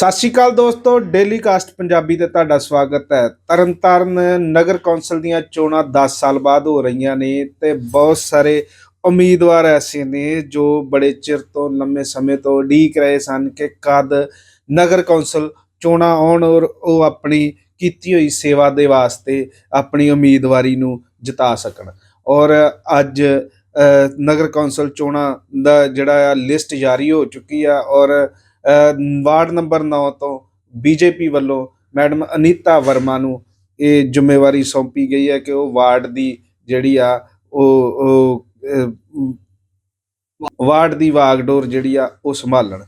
ਸਤਿ ਸ਼੍ਰੀ ਅਕਾਲ ਦੋਸਤੋ daily cast Punjabi ਤੇ ਤੁਹਾਡਾ ਸਵਾਗਤ ਹੈ। ਤਰਨਤਾਰਨ ਨਗਰ ਕੌਂਸਲ ਦੀਆਂ ਚੋਣਾਂ 10 ਸਾਲ ਬਾਅਦ ਹੋ ਰਹੀਆਂ ਨੇ ਤੇ ਬਹੁਤ ਸਾਰੇ ਉਮੀਦਵਾਰ ਐਸੇ ਨੇ ਜੋ ਬੜੇ ਚਿਰ ਤੋਂ ਲੰਮੇ ਸਮੇਂ ਤੋਂ ਉਡੀਕ ਰਹੇ ਸਨ ਕਿ ਕਦ ਨਗਰ ਕੌਂਸਲ ਚੋਣਾਂ ਆਉਣ ਔਰ ਉਹ ਆਪਣੀ ਕੀਤੀ ਹੋਈ ਸੇਵਾ ਦੇ ਵਾਸਤੇ ਆਪਣੀ ਉਮੀਦਵਾਰੀ ਨੂੰ ਜਿਤਾ ਸਕਣ। ਔਰ ਅੱਜ ਨਗਰ ਕੌਂਸਲ ਚੋਣਾਂ ਦਾ ਜਿਹੜਾ ਆ ਲਿਸਟ ਜਾਰੀ ਹੋ ਚੁੱਕੀ ਆ ਔਰ ਵਾਰਡ ਨੰਬਰ 9 ਤੋਂ ਬੀਜੇਪੀ ਵੱਲੋਂ ਮੈਡਮ ਅਨੀਤਾ ਵਰਮਾ ਨੂੰ ਇਹ ਜ਼ਿੰਮੇਵਾਰੀ ਸੌਂਪੀ ਗਈ ਹੈ ਕਿ ਉਹ ਵਾਰਡ ਦੀ ਜਿਹੜੀ ਆ, ਉਹ ਵਾਰਡ ਦੀ ਵਾਗਡੋਰ ਜਿਹੜੀ ਆ, ਉਹ ਸੰਭਾਲਣ।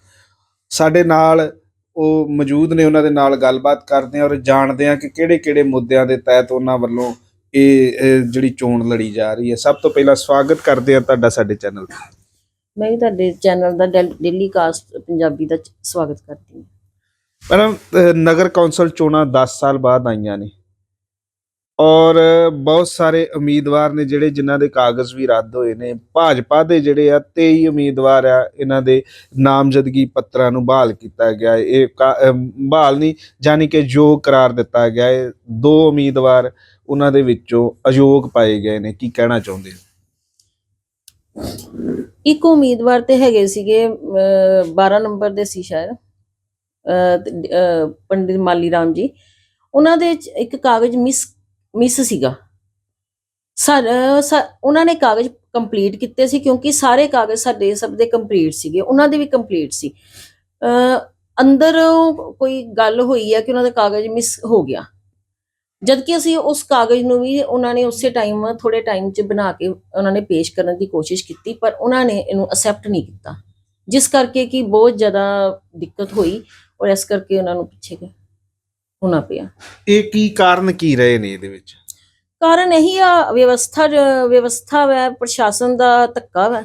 ਸਾਡੇ ਨਾਲ ਉਹ ਮੌਜੂਦ ਨੇ, ਉਹਨਾਂ ਦੇ ਨਾਲ ਗੱਲਬਾਤ ਕਰਦੇ ਆ ਔਰ ਜਾਣਦੇ ਆ ਕਿ ਕਿਹੜੇ-ਕਿਹੜੇ ਮੁੱਦਿਆਂ ਦੇ ਤਹਿਤ ਉਹਨਾਂ ਵੱਲੋਂ ਇਹ ਜਿਹੜੀ ਚੋਣ ਲੜੀ ਜਾ ਰਹੀ ਹੈ। ਸਭ ਤੋਂ ਪਹਿਲਾਂ ਸਵਾਗਤ ਕਰਦੇ ਆ ਤੁਹਾਡਾ ਸਾਡੇ ਚੈਨਲ ਤੇ। ਮੈਂ ਵੀ ਤੁਹਾਡੇ ਚੈਨਲ ਦਾ ਡੈਲ- ਡੇਲੀ ਕਾਸਟ ਪੰਜਾਬੀ ਦਾ ਸਵਾਗਤ ਕਰਦੀ ਹਾਂ। ਮੈਡਮ ਨਗਰ ਕੌਂਸਲ ਚੋਣਾਂ 10 ਸਾਲ ਬਾਅਦ ਆਈਆਂ ਨੇ। ਔਰ ਬਹੁਤ ਸਾਰੇ ਉਮੀਦਵਾਰ ਨੇ ਜਿਹੜੇ ਜਿਨ੍ਹਾਂ ਦੇ ਕਾਗਜ਼ ਵੀ ਰੱਦ ਹੋਏ ਨੇ। ਭਾਜਪਾ ਦੇ ਜਿਹੜੇ ਆ 23 ਉਮੀਦਵਾਰ ਆ, ਇਹਨਾਂ ਦੇ ਨਾਮਜ਼ਦਗੀ ਪੱਤਰਾਂ ਨੂੰ ਬਹਾਲ ਕੀਤਾ ਗਿਆ ਇਹ ਬਹਾਲ ਨਹੀਂ ਜਾਨੀ ਕਿ ਯੋਗ ਕਰਾਰ ਦਿੱਤਾ ਗਿਆ ਹੈ, ਦੋ ਉਮੀਦਵਾਰ ਉਹਨਾਂ ਦੇ ਵਿੱਚੋਂ ਅਯੋਗ ਪਾਏ ਗਏ ਨੇ। ਕੀ ਕਹਿਣਾ ਚਾਹੁੰਦੇ ਹੋ? ਇੱਕ ਉਮੀਦਵਾਰ ਤੇ ਹੈਗੇ ਸੀਗੇ ਅਹ, 12 ਨੰਬਰ ਦੇ ਸੀ ਸ਼ਾਇਦ ਅਹ, ਪੰਡਿਤ ਮਾਲੀ ਰਾਮ ਜੀ। ਉਹਨਾਂ ਦੇ ਇੱਕ ਕਾਗਜ਼ ਮਿਸ ਮਿਸ ਸੀਗਾ। ਸਾ- ਉਹਨਾਂ ਨੇ ਕਾਗਜ਼ ਕੰਪਲੀਟ ਕੀਤੇ ਸੀ ਕਿਉਂਕਿ ਸਾਰੇ ਕਾਗਜ਼ ਸਾਡੇ ਸਭ ਦੇ ਕੰਪਲੀਟ ਸੀਗੇ ਉਹਨਾਂ ਦੇ ਵੀ ਕੰਪਲੀਟ ਸੀ। ਅਹ, ਅੰਦਰ ਕੋਈ ਗੱਲ ਹੋਈ ਹੈ ਕਿ ਉਹਨਾਂ ਦਾ ਕਾਗਜ਼ ਮਿਸ ਹੋ ਗਿਆ। ਜਦ ਕਿ ਅਸੀਂ ਉਸ ਕਾਗਜ਼ ਨੂੰ ਵੀ ਉਹਨਾਂ ਨੇ ਉਸੇ ਟਾਈਮ ਥੋੜੇ ਟਾਈਮ 'ਚ ਬਣਾ ਕੇ ਉਹਨਾਂ ਨੇ ਪੇਸ਼ ਕਰਨ ਦੀ ਕੋਸ਼ਿਸ਼ ਕੀਤੀ ਪਰ ਉਹਨਾਂ ਨੇ ਇਹਨੂੰ ਅਸੈਪਟ ਨਹੀਂ ਕੀਤਾ। ਜਿਸ ਕਰਕੇ ਕਿ ਬਹੁਤ ਜ਼ਿਆਦਾ ਦਿੱਕਤ ਹੋਈ ਔਰ ਇਸ ਕਰਕੇ ਉਹਨਾਂ ਨੂੰ ਪਿੱਛੇ ਗਏ ਹੋਣਾ ਪਿਆ। ਇਹ ਕੀ ਕਾਰਨ ਕੀ ਰਹੇ ਨੇ ਇਹਦੇ ਵਿੱਚ? ਕਾਰਨ ਇਹੀ ਆ ਵਿਵਸਥਾ ਵਿਵਸਥਾ ਵੈ ਪ੍ਰਸ਼ਾਸਨ ਦਾ ਧੱਕਾ ਵੈ।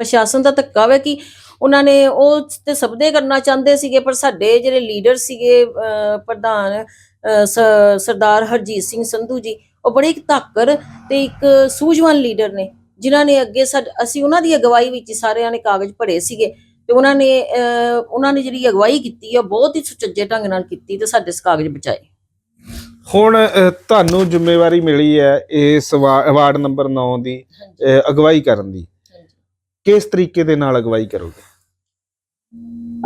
ਪ੍ਰਸ਼ਾਸਨ ਦਾ ਧੱਕਾ ਵੈ ਕਿ ਉਹਨਾਂ ਨੇ ਉਹ ਤੇ ਸਭ ਦੇ ਕਰਨਾ ਚਾਹੁੰਦੇ ਸੀਗੇ ਪਰ ਸਾਡੇ ਜਿਹੜੇ ਲੀਡਰ ਸੀਗੇ ਪ੍ਰਧਾਨ ਸਰਦਾਰ ਹਰਜੀਤ ਸਿੰਘ ਸੰਧੂ ਜੀ ਉਹ ਬੜੇ ਇੱਕ ਧਾਕਰ ਤੇ ਇੱਕ ਸੂਝਵਾਨ ਲੀਡਰ ਨੇ ਜਿਨ੍ਹਾਂ ਨੇ ਅੱਗੇ ਅਸੀਂ ਉਹਨਾਂ ਦੀ ਅਗਵਾਈ ਵਿੱਚ ਹੀ ਸਾਰਿਆਂ ਨੇ ਕਾਗਜ਼ ਭਰੇ ਸੀਗੇ ਤੇ ਉਹਨਾਂ ਨੇ ਉਹਨਾਂ ਨੇ ਜਿਹੜੀ ਅਗਵਾਈ ਕੀਤੀ ਆ ਬਹੁਤ ਹੀ ਸੁਚੱਜੇ ਢੰਗ ਨਾਲ ਕੀਤੀ ਤੇ ਸਾਡੇ ਕਾਗਜ਼ ਬਚਾਏ। ਹੁਣ ਤੁਹਾਨੂੰ ਜ਼ਿੰਮੇਵਾਰੀ ਮਿਲੀ ਹੈ ਇਸ ਵਾਰਡ ਨੰਬਰ 9 ਦੀ ਅਗਵਾਈ ਕਰਨ ਦੀ। ਕਿਸ ਤਰੀਕੇ ਦੇ ਨਾਲ ਅਗਵਾਈ ਕਰੋਗੇ?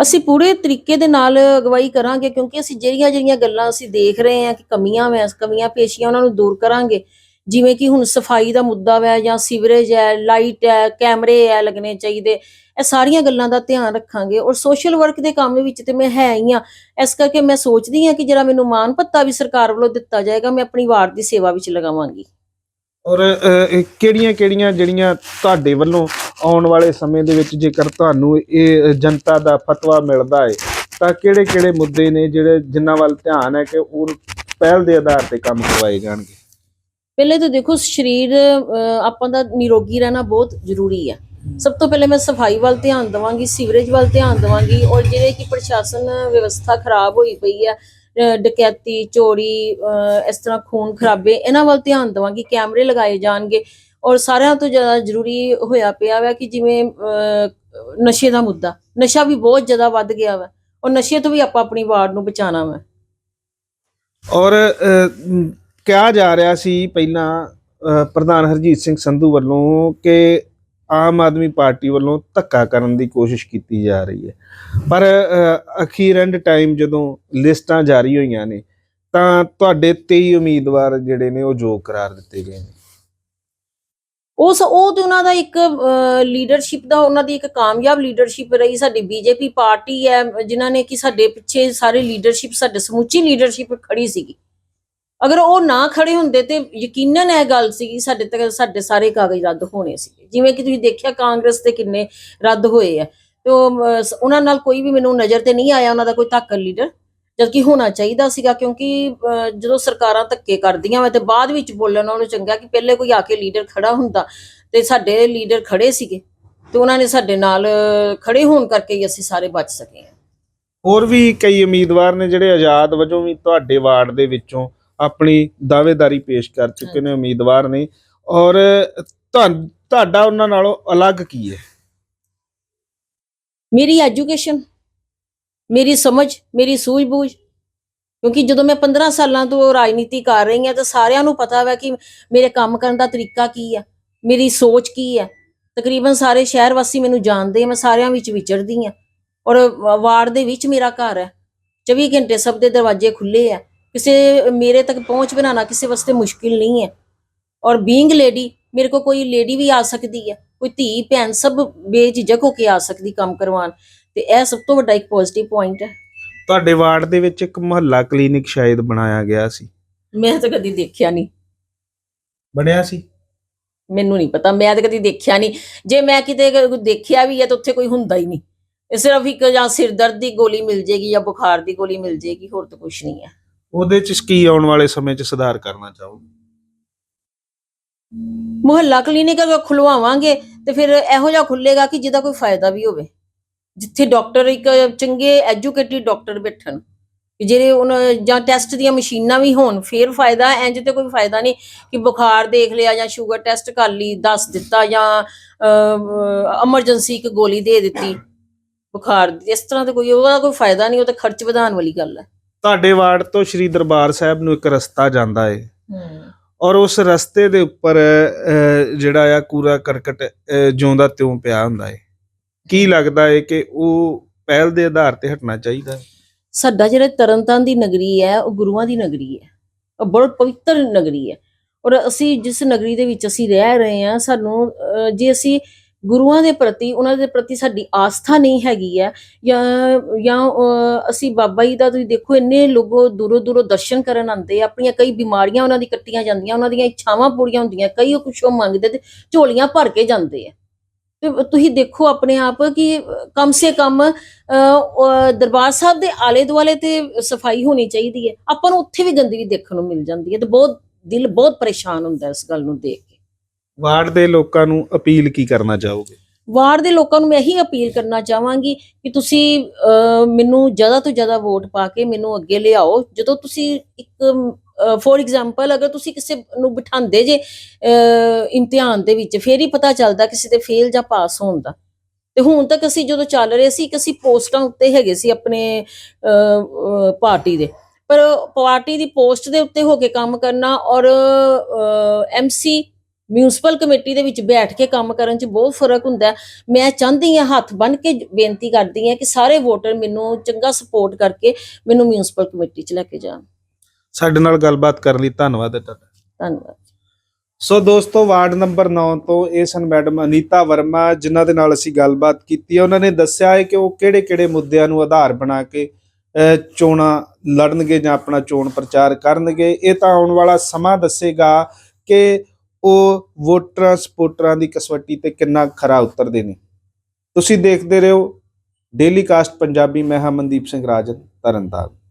ਅਸੀਂ ਪੂਰੇ ਤਰੀਕੇ ਦੇ ਨਾਲ ਅਗਵਾਈ ਕਰਾਂਗੇ, ਕਿਉਂਕਿ ਅਸੀਂ ਜਿਹੜੀਆਂ ਜਿਹੜੀਆਂ ਗੱਲਾਂ ਅਸੀਂ ਦੇਖ ਰਹੇ ਹਾਂ ਕਿ ਕਮੀਆਂ ਵੈ, ਕਮੀਆਂ ਪੇਸ਼ੀਆਂ ਉਹਨਾਂ ਨੂੰ ਦੂਰ ਕਰਾਂਗੇ। ਜਿਵੇਂ ਕਿ ਹੁਣ ਸਫ਼ਾਈ ਦਾ ਮੁੱਦਾ ਵੈ ਜਾਂ ਸੀਵਰੇਜ ਹੈ, ਲਾਈਟ ਹੈ, ਕੈਮਰੇ ਹੈ ਲੱਗਣੇ ਚਾਹੀਦੇ, ਇਹ ਸਾਰੀਆਂ ਗੱਲਾਂ ਦਾ ਧਿਆਨ ਰੱਖਾਂਗੇ। ਔਰ ਸੋਸ਼ਲ ਵਰਕ ਦੇ ਕੰਮ ਵਿੱਚ ਤੇ ਮੈਂ ਹੈ ਹੀ ਆ ਇਸ ਕਰਕੇ ਮੈਂ ਸੋਚਦੀ ਹਾਂ ਕਿ ਜਿਹੜਾ ਮੈਨੂੰ ਮਾਨ ਭੱਤਾ ਵੀ ਸਰਕਾਰ ਵੱਲੋਂ ਦਿੱਤਾ ਜਾਏਗਾ, ਮੈਂ ਆਪਣੀ ਵਾਰਡ ਦੀ ਸੇਵਾ ਵਿੱਚ ਲਗਾਵਾਂਗੀ। ਔਰ ਕਿਹੜੀਆਂ ਕਿਹੜੀਆਂ ਜਿਹੜੀਆਂ ਤੁਹਾਡੇ ਵੱਲੋਂ ਆਉਣ ਵਾਲੇ ਸਮੇਂ ਦੇ ਵਿੱਚ ਜੇਕਰ ਤੁਹਾਨੂੰ ਇਹ ਜਨਤਾ ਦਾ ਫਤਵਾ ਮਿਲਦਾ ਹੈ ਤਾਂ ਕਿਹੜੇ ਕਿਹੜੇ ਮੁੱਦੇ ਨੇ ਜਿਹੜੇ ਜਿਨ੍ਹਾਂ ਵੱਲ ਧਿਆਨ ਹੈ ਕਿ ਉਹ ਪਹਿਲ ਦੇ ਆਧਾਰ ਤੇ ਕੰਮ ਕਰਵਾਏ ਜਾਣਗੇ? ਪਹਿਲੇ ਤਾਂ ਦੇਖੋ ਸਰੀਰ ਆਪਾਂ ਦਾ ਨਿਰੋਗੀ ਰਹਿਣਾ ਬਹੁਤ ਜ਼ਰੂਰੀ ਹੈ ਸਭ ਤੋਂ ਪਹਿਲੇ ਮੈਂ ਸਫ਼ਾਈ ਵੱਲ ਧਿਆਨ ਦਵਾਂਗੀ ਸੀਵਰੇਜ ਵੱਲ ਧਿਆਨ ਦਵਾਂਗੀ ਔਰ ਜਿਹੜੇ ਕਿ ਪ੍ਰਸ਼ਾਸਨ ਵਿਵਸਥਾ ਖਰਾਬ ਹੋਈ ਪਈ ਹੈ ਡਕੈਤੀ ਚੋਰੀ ਅਹ, ਇਸ ਤਰ੍ਹਾਂ ਖੂਨ ਖਰਾਬੇ ਇਹਨਾਂ ਵੱਲ ਧਿਆਨ ਦਵਾਂਗੀ ਕੈਮਰੇ ਲਗਾਏ ਜਾਣਗੇ। ਔਰ ਸਾਰਿਆਂ ਤੋਂ ਜ਼ਿਆਦਾ ਜ਼ਰੂਰੀ ਹੋਇਆ ਪਿਆ ਵਾ ਕਿ ਜਿਵੇਂ ਨਸ਼ੇ ਦਾ ਮੁੱਦਾ ਨਸ਼ਾ ਵੀ ਬਹੁਤ ਜ਼ਿਆਦਾ ਵੱਧ ਗਿਆ ਵਾ ਔਰ ਨਸ਼ੇ ਤੋਂ ਵੀ ਆਪਾਂ ਆਪਣੀ ਵਾਰਡ ਨੂੰ ਬਚਾਉਣਾ ਵਾ। ਔਰ ਕਿਹਾ ਜਾ ਰਿਹਾ ਸੀ ਪਹਿਲਾਂ ਪ੍ਰਧਾਨ ਹਰਜੀਤ ਸਿੰਘ ਸੰਧੂ ਵੱਲੋਂ ਕਿ ਆਮ ਆਦਮੀ ਪਾਰਟੀ ਵੱਲੋਂ ਧੱਕਾ ਕਰਨ ਦੀ ਕੋਸ਼ਿਸ਼ ਕੀਤੀ ਜਾ ਰਹੀ ਹੈ। ਪਰ ਅਹ, ਅਖੀਰ ਐਂਡ ਟਾਈਮ ਜਦੋਂ ਲਿਸਟਾਂ ਜਾਰੀ ਹੋਈਆਂ ਨੇ ਤਾਂ ਤੁਹਾਡੇ 23 ਉਮੀਦਵਾਰ ਜਿਹੜੇ ਨੇ ਉਹ ਜੋ ਕਰਾਰ ਦਿੱਤੇ ਗਏ ਨੇ। ਉਸ ਉਹ ਤੇ ਉਹਨਾਂ ਦਾ ਇੱਕ ਲੀਡਰਸ਼ਿਪ ਦਾ ਉਹਨਾਂ ਦੀ ਇੱਕ ਕਾਮਯਾਬ ਲੀਡਰਸ਼ਿਪ ਰਹੀ। ਸਾਡੀ ਬੀਜੇਪੀ ਪਾਰਟੀ ਹੈ, ਜਿਨ੍ਹਾਂ ਨੇ ਕਿ ਸਾਡੇ ਪਿੱਛੇ ਸਾਰੇ ਲੀਡਰਸ਼ਿਪ ਸਾਡੇ ਸਮੁੱਚੀ ਲੀਡਰਸ਼ਿਪ ਖੜੀ ਸੀਗੀ। ਅਗਰ ਉਹ ਨਾ ਖੜੇ ਹੁੰਦੇ ਤੇ ਯਕੀਨਨ ਇਹ ਗੱਲ ਸੀਗੀ, ਸਾਡੇ ਤੱਕ, ਸਾਡੇ ਸਾਰੇ ਕਾਗਜ਼ ਰੱਦ ਹੋਣੇ ਸੀਗੇ। ਜਿਵੇਂ ਕਿ ਤੁਸੀਂ ਦੇਖਿਆ ਕਾਂਗਰਸ ਦੇ ਕਿੰਨੇ ਰੱਦ ਹੋਏ ਆ। ਤੇ ਉਹਨਾਂ ਨਾਲ ਕੋਈ ਵੀ ਮੈਨੂੰ ਨਜ਼ਰ ਤੇ ਨਹੀਂ ਆਇਆ, ਉਹਨਾਂ ਦਾ ਕੋਈ ਧਾਕਰ ਲੀਡਰ ਜਦਕਿ ਹੋਣਾ ਚਾਹੀਦਾ ਸੀਗਾ ਕਿਉਂਕਿ ਜਦੋਂ ਸਰਕਾਰਾਂ ਧੱਕੇ ਕਰਦੀਆਂ ਵਾ ਤੇ ਬਾਅਦ ਵਿੱਚ ਬੋਲਣ ਨਾਲੋਂ ਚੰਗਾ ਕਿ ਪਹਿਲੇ ਕੋਈ ਆ ਕੇ ਲੀਡਰ ਖੜਾ ਹੁੰਦਾ ਤੇ ਸਾਡੇ ਲੀਡਰ ਖੜੇ ਸੀਗੇ ਤੇ ਉਹਨਾਂ ਨੇ ਸਾਡੇ ਨਾਲ ਖੜੇ ਹੋਣ ਕਰਕੇ ਹੀ ਅਸੀਂ ਸਾਰੇ ਬਚ ਸਕੇ ਹਾਂ। ਹੋਰ ਵੀ ਕਈ ਉਮੀਦਵਾਰ ਨੇ ਜਿਹੜੇ ਆਜ਼ਾਦ ਵਜੋਂ ਵੀ ਤੁਹਾਡੇ ਵਾਰਡ ਦੇ ਵਿੱਚੋਂ ਆਪਣੀ ਦਾਅਵੇਦਾਰੀ ਪੇਸ਼ ਕਰ ਚੁੱਕੇ ਨੇ ਉਮੀਦਵਾਰ ਨੇ। ਔਰ ਤੁਹਾਡਾ ਉਹਨਾਂ ਨਾਲੋਂ ਅਲੱਗ ਕੀ ਹੈ? ਮੇਰੀ ਐਜੂਕੇਸ਼ਨ ਮੇਰੀ ਸਮਝ, ਮੇਰੀ ਸੂਝ-ਬੂਝ। ਕਿਉਂਕਿ ਜਦੋਂ ਮੈਂ 15 ਸਾਲਾਂ ਤੋਂ ਰਾਜਨੀਤੀ ਕਰ ਰਹੀ ਹਾਂ ਤਾਂ ਸਾਰਿਆਂ ਨੂੰ ਪਤਾ ਵਾ ਕਿ ਮੇਰੇ ਕੰਮ ਕਰਨ ਦਾ ਤਰੀਕਾ ਕੀ ਹੈ ਮੇਰੀ ਸੋਚ ਕੀ ਹੈ ਤਕਰੀਬਨ ਸਾਰੇ ਸ਼ਹਿਰ ਵਾਸੀ ਮੈਨੂੰ ਜਾਣਦੇ ਆ, ਮੈਂ ਸਾਰਿਆਂ ਵਿੱਚ ਵਿਚਰਦੀ ਆ ਔਰ ਵਾਰਡ ਦੇ ਵਿੱਚ ਮੇਰਾ ਘਰ ਹੈ 24 ਘੰਟੇ ਸਭ ਦੇ ਦਰਵਾਜ਼ੇ ਖੁੱਲੇ ਆ। ਕਿਸੇ ਮੇਰੇ ਤੱਕ ਪਹੁੰਚ ਬਣਾਉਣਾ ਕਿਸੇ ਵਾਸਤੇ ਮੁਸ਼ਕਿਲ ਨਹੀਂ ਹੈ ਔਰ ਬੀਇੰਗ ਲੇਡੀ ਮੇਰੇ ਕੋ ਕੋਈ ਲੇਡੀ ਵੀ ਆ ਸਕਦੀ ਹੈ ਕੋਈ ਧੀ, ਭੈਣ, ਸਭ ਬੇਝਿਜਕ ਹੋ ਕੇ ਆ ਸਕਦੀ ਕੰਮ ਕਰਵਾਉਣ। ਤੇ ਇਹ ਸਭ ਤੋਂ ਵੱਡਾ ਇੱਕ ਪੋਜ਼ਿਟਿਵ ਪੁਆਇੰਟ ਹੈ। ਤੁਹਾਡੇ ਵਾਰਡ ਦੇ ਵਿੱਚ ਇੱਕ ਮੁਹੱਲਾ ਕਲੀਨਿਕ ਸ਼ਾਇਦ ਬਣਾਇਆ ਗਿਆ ਸੀ। ਮੈਂ ਤਾਂ ਕਦੀ ਦੇਖਿਆ ਨਹੀਂ। ਬਣਿਆ ਸੀ? ਮੈਨੂੰ ਨਹੀਂ ਪਤਾ ਮੈਂ ਤਾਂ ਕਦੀ ਦੇਖਿਆ ਨਹੀਂ। ਜੇ ਮੈਂ ਕਿਤੇ ਦੇਖਿਆ ਵੀ ਹੈ ਤਾਂ ਉੱਥੇ ਕੋਈ ਹੁੰਦਾ ਹੀ ਨਹੀਂ। ਇਹ ਸਿਰਫ ਇੱਕ ਜਾਂ ਸਿਰ ਦਰਦ ਦੀ ਗੋਲੀ ਮਿਲ ਜੇਗੀ ਜਾਂ ਬੁਖਾਰ ਦੀ ਗੋਲੀ ਮਿਲ ਜੇਗੀ ਹੋਰ ਤਾਂ ਕੁਝ ਨਹੀਂ ਹੈ। ਉਹਦੇ ਚ ਕੀ ਆਉਣ ਵਾਲੇ ਸਮੇਂ ਚ ਸੁਧਾਰ ਕਰਨਾ ਚਾਹੋਗੇ ਮੁਹੱਲਾ ਕਲੀਨਿਕ ਅਗਰ ਖੁਲਵਾਵਾਂਗੇ ਤੇ ਫਿਰ ਇਹੋ ਜਿਹਾ ਖੁੱਲੇਗਾ ਕਿ ਜਿਹਦਾ ਕੋਈ ਫਾਇਦਾ ਵੀ ਹੋਵੇ। ਜਿੱਥੇ ਡਾਕਟਰ ਇੱਕ ਚੰਗੇ ਐਜੂਕੇਟਿਡ ਡਾਕਟਰ ਬੈਠਣ ਜਿਹੜੇ ਉਹਨਾਂ ਜਾਂ ਟੈਸਟ ਦੀਆਂ ਮਸ਼ੀਨਾਂ ਵੀ ਹੋਣ ਫਿਰ ਫਾਇਦਾ ਇੰਜ ਤੇ ਕੋਈ ਫਾਇਦਾ ਨਹੀਂ ਕਿ ਬੁਖਾਰ ਦੇਖ ਲਿਆ ਜਾਂ ਸ਼ੂਗਰ ਟੈਸਟ ਕਰ ਲਈ ਦੱਸ ਦਿੱਤਾ ਜਾਂ ਐਮਰਜੈਂਸੀ ਇੱਕ ਗੋਲੀ ਦੇ ਦਿੱਤੀ ਬੁਖਾਰ ਦੀ ਇਸ ਤਰ੍ਹਾਂ ਤੇ ਕੋਈ ਉਹਦਾ ਕੋਈ ਫਾਇਦਾ ਨਹੀਂ ਉਹ ਤਾਂ ਖਰਚ ਵਧਾਉਣ ਵਾਲੀ ਗੱਲ ਹੈ। ਤੁਹਾਡੇ ਵਾਰਡ ਤੋਂ ਸ਼੍ਰੀ ਦਰਬਾਰ ਸਾਹਿਬ ਨੂੰ ਇੱਕ ਰਸਤਾ ਜਾਂਦਾ ਹੈ। ਔਰ ਉਸ ਰਸਤੇ ਦੇ ਉੱਪਰ ਜਿਹੜਾ ਆ ਕੂੜਾ ਕਰਕਟ ਜਿਉਂਦਾ ਤਿਉਂ ਪਿਆ ਹੁੰਦਾ ਹੈ ਕੀ ਲੱਗਦਾ ਹੈ ਕਿ ਉਹ ਪਹਿਲ ਦੇ ਆਧਾਰ ਤੇ ਹਟਣਾ ਚਾਹੀਦਾ ਹੈ ਸਾਡਾ ਜਿਹੜਾ ਤਰਨਤਾਰਨ ਦੀ ਨਗਰੀ ਹੈ ਉਹ ਗੁਰੂਆਂ ਦੀ ਨਗਰੀ ਹੈ ਉਹ ਬਹੁਤ ਪਵਿੱਤਰ ਨਗਰੀ ਹੈ ਔਰ ਅਸੀਂ ਜਿਸ ਨਗਰੀ ਦੇ ਵਿੱਚ ਅਸੀਂ ਰਹਿ ਰਹੇ ਹਾਂ ਸਾਨੂੰ ਜੇ ਅਸੀਂ ਗੁਰੂਆਂ ਦੇ ਪ੍ਰਤੀ, ਉਹਨਾਂ ਦੇ ਪ੍ਰਤੀ ਸਾਡੀ ਆਸਥਾ ਨਹੀਂ ਹੈਗੀ ਹੈ ਜਾਂ ਜਾਂ ਅਸੀਂ ਬਾਬਾ ਜੀ ਦਾ ਤੁਸੀਂ ਦੇਖੋ, ਇੰਨੇ ਲੋਗੋ ਦੂਰੋਂ ਦੂਰੋਂ ਦਰਸ਼ਨ ਕਰਨ ਆਉਂਦੇ ਆ, ਆਪਣੀਆਂ ਕਈ ਬਿਮਾਰੀਆਂ ਉਹਨਾਂ ਦੀ ਕੱਟੀਆਂ ਜਾਂਦੀਆਂ, ਉਹਨਾਂ ਦੀਆਂ ਇੱਛਾਵਾਂ ਪੂਰੀਆਂ ਹੁੰਦੀਆਂ, ਕਈ ਉਹ ਕੁਛ ਉਹ ਮੰਗਦੇ ਤੇ ਝੋਲੀਆਂ ਭਰ ਕੇ ਜਾਂਦੇ ਆ। ਤੇ ਤੁਸੀਂ ਦੇਖੋ ਆਪਣੇ ਆਪ ਕਿ ਕਮ ਸੇ ਕਮ ਦਰਬਾਰ ਸਾਹਿਬ ਦੇ ਆਲੇ ਦੁਆਲੇ ਤੇ ਸਫ਼ਾਈ ਹੋਣੀ ਚਾਹੀਦੀ ਹੈ। ਆਪਾਂ ਨੂੰ ਉੱਥੇ ਵੀ ਗੰਦਗੀ ਦੇਖਣ ਨੂੰ ਮਿਲ ਜਾਂਦੀ ਹੈ ਤੇ ਬਹੁਤ ਦਿਲ ਬਹੁਤ ਪਰੇਸ਼ਾਨ ਹੁੰਦਾ ਇਸ ਗੱਲ ਨੂੰ ਦੇਖ ਕੇ। ਵਾਰਡ ਦੇ ਲੋਕਾਂ ਨੂੰ ਅਪੀਲ ਕੀ ਕਰਨਾ ਚਾਹੋਗੇ? ਵਾਰਡ ਦੇ ਲੋਕਾਂ ਨੂੰ ਮੈਂ ਇਹੀ ਅਪੀਲ ਕਰਨਾ ਚਾਹਾਂਗੀ ਕਿ ਤੁਸੀਂ ਮੈਨੂੰ ਜ਼ਿਆਦਾ ਤੋਂ ਜ਼ਿਆਦਾ ਵੋਟ ਪਾ ਕੇ ਮੈਨੂੰ ਅੱਗੇ ਲਿਆਓ। ਜਦੋਂ ਤੁਸੀਂ ਇੱਕ ਫੋਰ ਐਗਜ਼ਾਮਪਲ ਅਗਰ ਤੁਸੀਂ ਕਿਸੇ ਨੂੰ ਬਿਠਾਉਂਦੇ ਜੇ ਇਮਤਿਹਾਨ ਦੇ ਵਿੱਚ, ਫੇਰ ਹੀ ਪਤਾ ਚੱਲਦਾ ਕਿਸੇ ਦੇ ਫੇਲ ਜਾਂ ਪਾਸ ਹੋਣ ਦਾ। ਤੇ ਹੁਣ ਤੱਕ ਅਸੀਂ ਜਦੋਂ ਚੱਲ ਰਹੇ ਸੀ ਕਿ ਅਸੀਂ ਪੋਸਟਾਂ ਉੱਤੇ ਹੈਗੇ ਸੀ ਆਪਣੇ ਪਾਰਟੀ ਦੇ। ਪਰ ਪਾਰਟੀ ਦੀ ਪੋਸਟ ਦੇ ਉੱਤੇ ਹੋ ਕੇ ਕੰਮ ਕਰਨਾ ਔਰ ਐਮਸੀ ਮਿਊਨਿਸਪਲ ਕਮੇਟੀ ਦੇ ਵਿੱਚ ਬੈਠ ਕੇ ਕੰਮ ਕਰਨ 'ਚ ਬਹੁਤ ਫ਼ਰਕ ਹੁੰਦਾ ਮੈਂ ਚਾਹੁੰਦੀ ਹਾਂ ਹੱਥ ਬੰਨ ਕੇ ਬੇਨਤੀ ਕਰਦੀ ਹਾਂ ਕਿ ਸਾਰੇ ਵੋਟਰ ਮੈਨੂੰ ਚੰਗਾ ਸਪੋਰਟ ਕਰਕੇ ਮੈਨੂੰ ਮਿਊਨਿਸਪਲ ਕਮੇਟੀ 'ਚ ਲੈ ਕੇ ਜਾਣ। ਸਾਡੇ ਨਾਲ ਗੱਲਬਾਤ ਕਰਨ ਲਈ ਧੰਨਵਾਦ ਹੈ ਤੁਹਾਡਾ। ਧੰਨਵਾਦ। ਸੋ ਦੋਸਤੋ ਵਾਰਡ ਨੰਬਰ 9 ਤੋਂ ਇਹ ਸਨ ਮੈਡਮ ਅਨੀਤਾ ਵਰਮਾ ਜਿਨ੍ਹਾਂ ਦੇ ਨਾਲ ਅਸੀਂ ਗੱਲਬਾਤ ਕੀਤੀ ਹੈ। ਉਹਨਾਂ ਨੇ ਦੱਸਿਆ ਹੈ ਕਿ ਉਹ ਕਿਹੜੇ-ਕਿਹੜੇ ਮੁੱਦਿਆਂ ਨੂੰ ਆਧਾਰ ਬਣਾ ਕੇ ਚੋਣਾਂ ਲੜਨਗੇ ਜਾਂ ਆਪਣਾ ਚੋਣ ਪ੍ਰਚਾਰ ਕਰਨਗੇ। ਇਹ ਤਾਂ ਆਉਣ ਵਾਲਾ ਸਮਾਂ ਦੱਸੇਗਾ ਕਿ ਉਹ ਵੋਟਰਾਂ ਸਪੋਰਟਰਾਂ ਦੀ ਕਸਵੱਟੀ ਤੇ ਕਿੰਨਾ ਖਰਾ ਉਤਰਦੇ ਨੇ। ਤੁਸੀਂ ਦੇਖਦੇ ਰਹੋ ਡੇਲੀ ਕਾਸਟ ਪੰਜਾਬੀ ਮੈਂ ਹਾਂ ਮਨਦੀਪ ਸਿੰਘ ਰਾਜਨ ਤਰਨਤਾਰਨ।